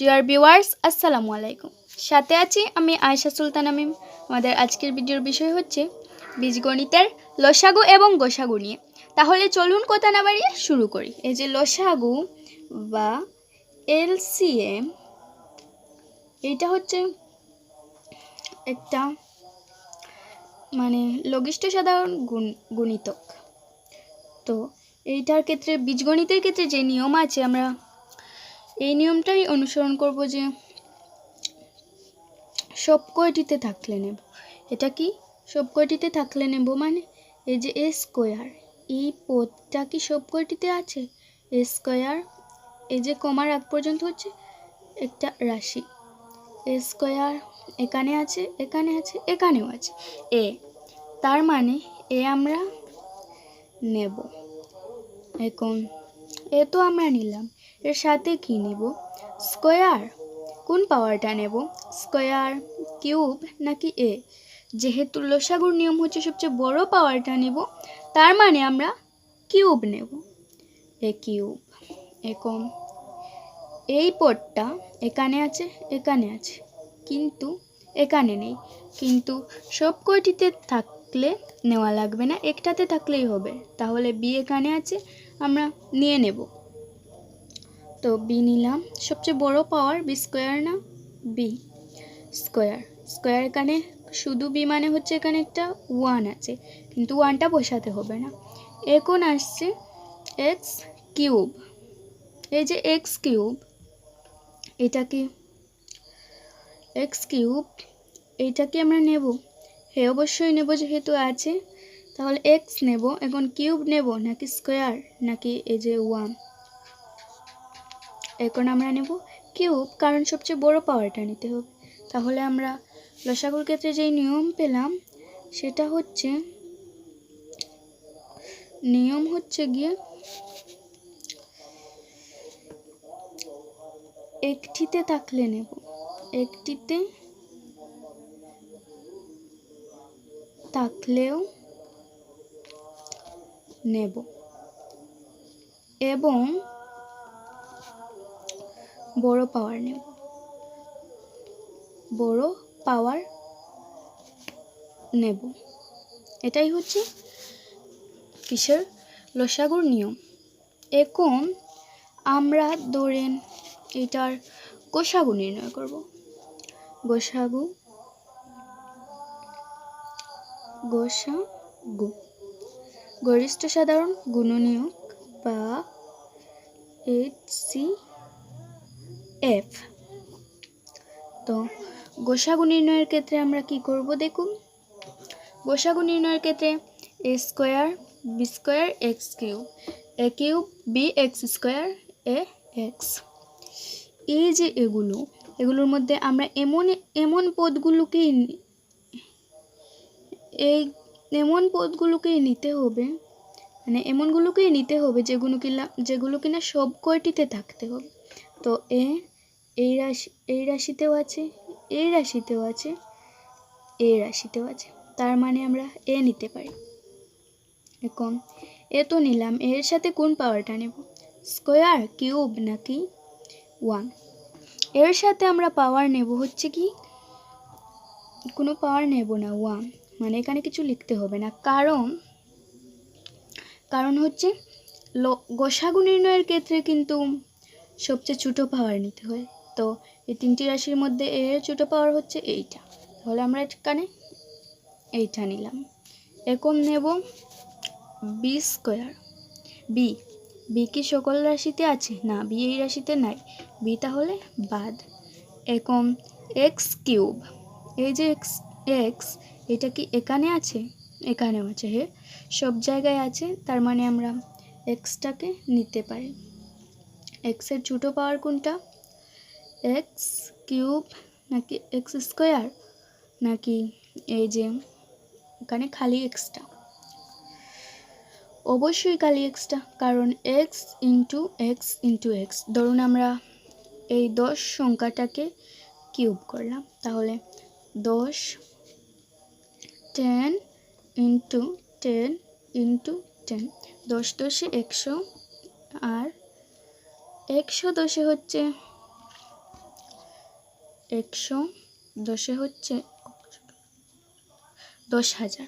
Dear viewers আসসালামু আলাইকুম। সাথে আছি আমি আয়শা সুলতান আমিম আমাদের আজকের ভিডিওর বিষয় হচ্ছে বীজগণিতের লসাগু এবং গোসাগু নিয়ে। তাহলে চলুন কথা না বাড়িয়ে শুরু করি। এই যে লসাগু বা এলসিএম, এইটা হচ্ছে একটা মানে লঘিষ্ঠ সাধারণ গুণ, গুণিতক। তো এইটার ক্ষেত্রে, বীজগণিতের ক্ষেত্রে যে নিয়ম আছে, আমরা এই নিয়মটাই অনুসরণ করব যে সব কয়টিতে থাকলে নেব? এটা কি? সব কয়টিতে থাকলে নেব মানে এই যে এ স্কোয়ার, এই পদটা কি সব কয়টিতে আছে? এ স্কোয়ার, এই যে কমার আগ পর্যন্ত হচ্ছে একটা রাশি। এ স্কোয়ার এখানে আছে এখানে আছে, এখানেও আছে। এ, তার মানে এ আমরা নেব। এখন এ তো আমরা নিলাম। এর সাথে কি নেব? স্কোয়ার। কোন পাওয়ারটা নেব? স্কোয়ার কিউব নাকি এ? যেহেতু লসাগুর নিয়ম হচ্ছে সবচেয়ে বড় পাওয়ারটা নেব, তার মানে আমরা কিউব নেব। এ কিউব এখন এই পদটা এখানে আছে এখানে আছে। কিন্তু এখানে নেই। কিন্তু সব কয়টিতে থাকলে নেওয়া লাগবে না? একটাতে থাকলেই হবে। তাহলে বি এখানে আছে, আমরা নিয়ে নেব। তো বি নিলাম। সবচেয়ে বড় পাওয়ার বি স্কোয়ার না? বি স্কোয়ার স্কোয়ার এখানে শুধু বি মানে হচ্ছে এখানে একটা ওয়ান আছে। কিন্তু ওয়ানটা বসাতে হবে না। এখন আসছে এক্স কিউব এই যে এক্স কিউব এটা কি? এক্স কিউব এইটা কি আমরা নেব? হ্যাঁ অবশ্যই নেব যেহেতু আছে। তাহলে এক্স নেব। এখন কিউব নেব নাকি স্কোয়ার নাকি এই যে ওয়ান এখন আমরা নেব কিউব, কারণ সবচেয়ে বড় পাওয়ারটা নিতে হবে। তাহলে আমরা লসাগুর ক্ষেত্রে যেই নিয়ম পেলাম, সেটা হচ্ছে, নিয়ম হচ্ছে গিয়ে একটিতে থাকলে নেব। একটিতে থাকলেও নেব। এবং বড় পাওয়ার নেব। বড় পাওয়ার নেব। এটাই হচ্ছে কিসের? লসাগুর নিয়ম। এখন আমরা ধরেন এটার গোসাগু নির্ণয় করব। গোসাগু গোসাগু। গরিষ্ঠ সাধারণ গুণনীয়ক বা এইচ সি এফ তো গোসাগু নির্ণয়ের ক্ষেত্রে আমরা কি করব দেখুন? গোসাগু নির্ণয়ের ক্ষেত্রে A square B square X cube A cube B X square A X এই যে এগুলো, এগুলোর মধ্যে আমরা এমন এমন পদগুলোকেই এই এমন পদগুলোকেই নিতে হবে মানে এমনগুলোকেই নিতে হবে যেগুলো কিনা যেগুলো কিনা সব কয়টিতে থাকতে হবে। তো এ এই রাশি, এই রাশিতেও আছে, এই রাশিতেও আছে, এই রাশিতেও আছে। তার মানে আমরা এ নিতে পারি। এখন এ তো নিলাম, এর সাথে কোন পাওয়ারটা নেব? স্কোয়ার কিউব নাকি ওয়ানের সাথে আমরা পাওয়ার নেব হচ্ছে কি? কোনো পাওয়ার নেব না ওয়ান মানে এখানে কিছু লিখতে হবে না, কারণ কারণ হচ্ছে গোসাগু নির্ণয়ের ক্ষেত্রে কিন্তু সবচেয়ে ছোটো পাওয়ার নিতে হয়। তো এই তিনটি রাশির মধ্যে এর ছোটো পাওয়ার হচ্ছে এইটা। তাহলে আমরা এখানে এইটা নিলাম। এখন নেব বি স্কোয়ার বি বি কি সকল রাশিতে আছে? না বি এই রাশিতে নাই। বি তাহলে বাদ। এখন এক্স কিউব এই যে এক্স এক্স এটা কি এখানে আছে? এখানেও আছে, হে। সব জায়গায় আছে, তার মানে আমরা এক্সটাকে নিতে পারি। এক্সের ছোটো পাওয়ার কোনটা? এক্স কিউব নাকি এক্স স্কোয়ার? নাকি এই যে এখানে খালি এক্সটা অবশ্যই খালি এক্সটা কারণ X into X into X ধরুন আমরা এই দশ সংখ্যাটাকে কিউব করলাম, তাহলে দশ ten into ten into ten দশ দশে একশো আর একশো দশে হচ্ছে একশো, দশে হচ্ছে দশ হাজার।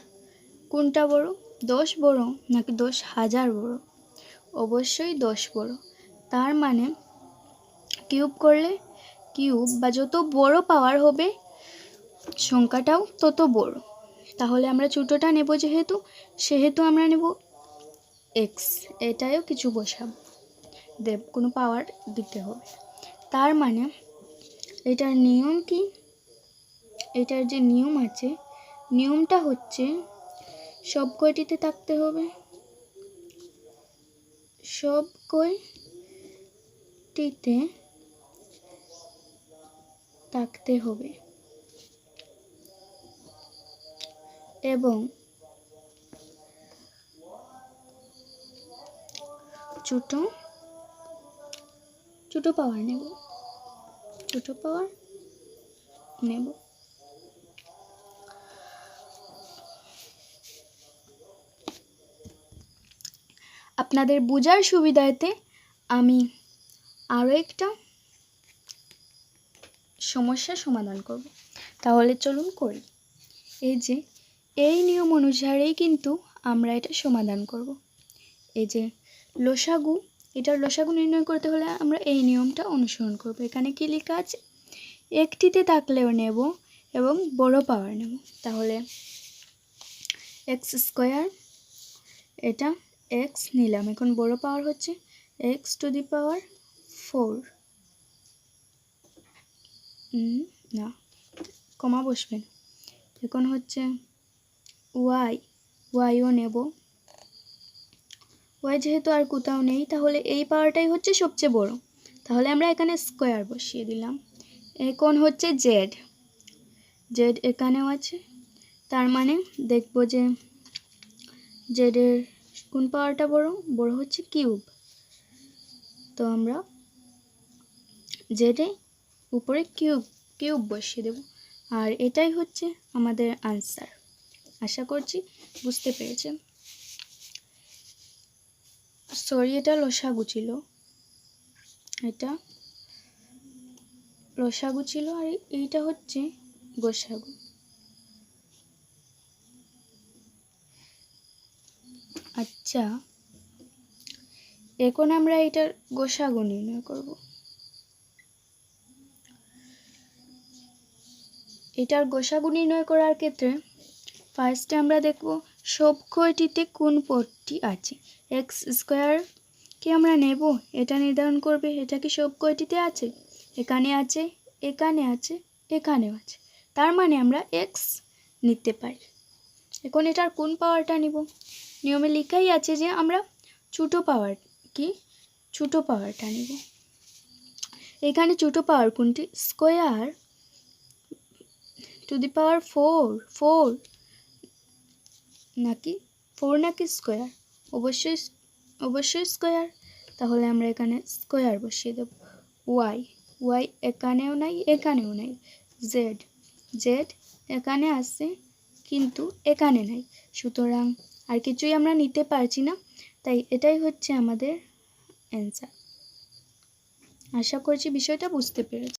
কোনটা বড়? দশ বড় নাকি দশ হাজার বড়? অবশ্যই দশ বড়। তার মানে কিউব করলে কিউব বা যত বড় পাওয়ার হবে সংখ্যাটাও তত বড়। তাহলে আমরা ছোটোটা নেব যেহেতু, সেহেতু আমরা নেব এক্স এটাও কিছু বসাবো। দেব, কোনো পাওয়ার দিতে হবে। তার মানে এটার নিয়ম কি? এটার যে নিয়ম আছে, নিয়মটা হচ্ছে সব কয়টিতে থাকতে হবে? সব কয়টিতে থাকতে হবে? এবং ছোট ছোট পাওয়ার নেব। ছোট পাওয়ার, নেব। আপনাদের বোঝার সুবিধার্থে আমি আরও একটা সমস্যার সমাধান করব। তাহলে চলুন করি। এই যে, এই নিয়ম অনুসারেই কিন্তু আমরা এটা সমাধান করব। এই যে, লসাগু এটার লসাগু নির্ণয় করতে হলে আমরা এই নিয়মটা অনুসরণ করব। এখানে কি লেখা আছে? একটিতে থাকলেও নেব এবং বড় পাওয়ার নেব। তাহলে এক্স স্কোয়ার এটা এক্স নিলাম। এখন বড় পাওয়ার হচ্ছে x to the power four না, কমা বসবেন এখন হচ্ছে ওয়াই ওয়াইও নেব। ওয়াই যেহেতু আর কোথাও নেই, তাহলে এই পাওয়ারটাই হচ্ছে সবচেয়ে বড়। তাহলে আমরা এখানে স্কোয়ার বসিয়ে দিলাম। এখন হচ্ছে জেড জেড এখানেও আছে। তার মানে দেখব যে জেডের কোন পাওয়ারটা বড়? বড় হচ্ছে কিউব। তো আমরা জেডে উপরে কিউব কিউব বসিয়ে দেব। আর এটাই হচ্ছে আমাদের আনসার আশা করছি বুঝতে পেরেছেন। সরি, এটা লসাগু ছিল। এটা লসাগু ছিল আর এইটা হচ্ছে গোসাগু। আচ্ছা এখন আমরা এটার গোসাগু নির্ণয় করব। এটার গোসাগু নির্ণয় করার ক্ষেত্রে ফার্স্টে আমরা দেখব সব কয়টিতে কোন পদটি আছে? এক্স স্কোয়ারকে আমরা নেব? এটা নির্ধারণ করবে, এটা কি সব কয়টিতে আছে? এখানে আছে এখানে আছে, এখানেও আছে। তার মানে আমরা এক্স নিতে পারি। এখন এটার কোন পাওয়ারটা নিব? নিয়মে লেখাই আছে যে আমরা ছোটো পাওয়ার কি? ছোটো পাওয়ারটা নিব। এখানে ছোটো পাওয়ার কোনটি? Square to the power four four নাকি? ফোর নাকি স্কোয়ার অবশ্যই অবশ্যই স্কোয়ার তাহলে আমরা এখানে স্কোয়ার বসিয়ে দেব। ওয়াই ওয়াই এখানেও নাই এখানেও নাই। জেড জেড এখানে আছে, কিন্তু এখানে নাই। সুতরাং আর কিছুই আমরা নিতে পারছি না, তাই এটাই হচ্ছে আমাদের অ্যান্সার আশা করছি বিষয়টা বুঝতে পেরেছি।